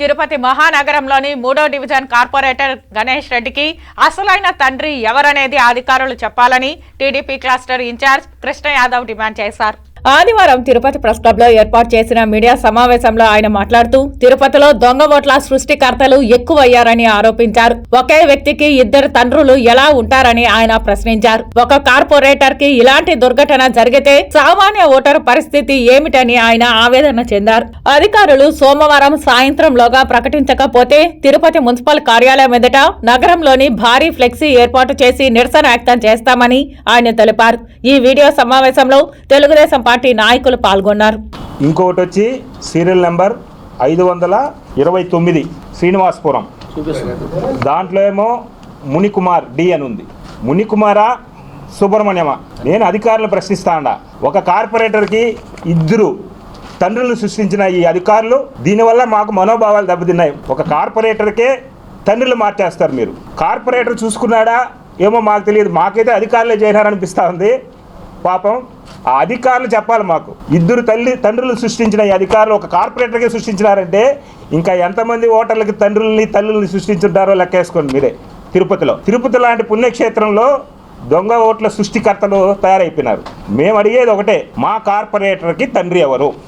తిరుపతి మహానగరంలోని మూడో division corporator Ganesh రెడ్డికి అసలైన తండ్రి ఎవరనేది అధికారులు చెప్పాలని TDP cluster incharge Krishna Yadav demand చేశారు. ఆదివారం తిరుపతి ప్రెస్ క్లబ్లో ఏర్పాటు చేసిన మీడియా సమావేశంలో ఆయన మాట్లాడుతూ తిరుపతిలో దొంగ ఓట్ల సృష్టికర్తలు ఎక్కువయ్యారని ఆరోపించారు. ఒకే వ్యక్తికి ఇద్దరు తండ్రులు ఎలా ఉంటారని ఆయన ప్రశ్నించారు. ఒక కార్పొరేటర్కి ఇలాంటి దుర్ఘటన జరిగితే సామాన్య ఓటరు పరిస్థితి ఏమిటని ఆయన ఆవేదన చెందారు. అధికారులు సోమవారం సాయంత్రంలోగా ప్రకటించకపోతే తిరుపతి మున్సిపల్ కార్యాలయం ఎదుట నగరంలోని భారీ ఫ్లెక్సీ ఏర్పాటు చేసి నిరసన వ్యక్తం చేస్తామని ఆయన తెలిపారు. ఈ వీడియో సమావేశంలో తెలుగుదేశం పార్టీ నాయకులు పాల్గొన్నారు. ఇంకొకటి వచ్చి సీరియల్ నెంబర్ ఐదు వందల ఇరవై తొమ్మిది శ్రీనివాసపురం. దాంట్లో ఏమో మునికుమార్ డి అని ఉంది. మునికుమారా సుబ్రహ్మణ్యమా? నేను అధికారులు ప్రశ్నిస్తాండా. ఒక కార్పొరేటర్కి ఇద్దరు తండ్రులను సృష్టించిన ఈ అధికారులు దీనివల్ల మాకు మనోభావాలు దెబ్బతిన్నాయి. ఒక కార్పొరేటర్కే తండ్రులు మార్చేస్తారు మీరు. కార్పొరేటర్ చూసుకున్నాడా? ఏమో మాకు తెలియదు. మాకైతే అధికారులే చేసినారనిపిస్తూ ఉంది. పాపం ఆ అధికారులు చెప్పాలి మాకు. ఇద్దరు తల్లి తండ్రులు సృష్టించిన ఈ అధికారులు ఒక కార్పొరేటర్గా సృష్టించినారంటే ఇంకా ఎంతమంది ఓటర్లకి తండ్రుల్ని తల్లుల్ని సృష్టించుంటారో లెక్కేసుకోండి మీరే తిరుపతిలో. తిరుపతి లాంటి పుణ్యక్షేత్రంలో దొంగ ఓట్ల సృష్టికర్తలు తయారైపోయినారు. మేము అడిగేది ఒకటే మా కార్పొరేటర్కి తండ్రి ఎవరు?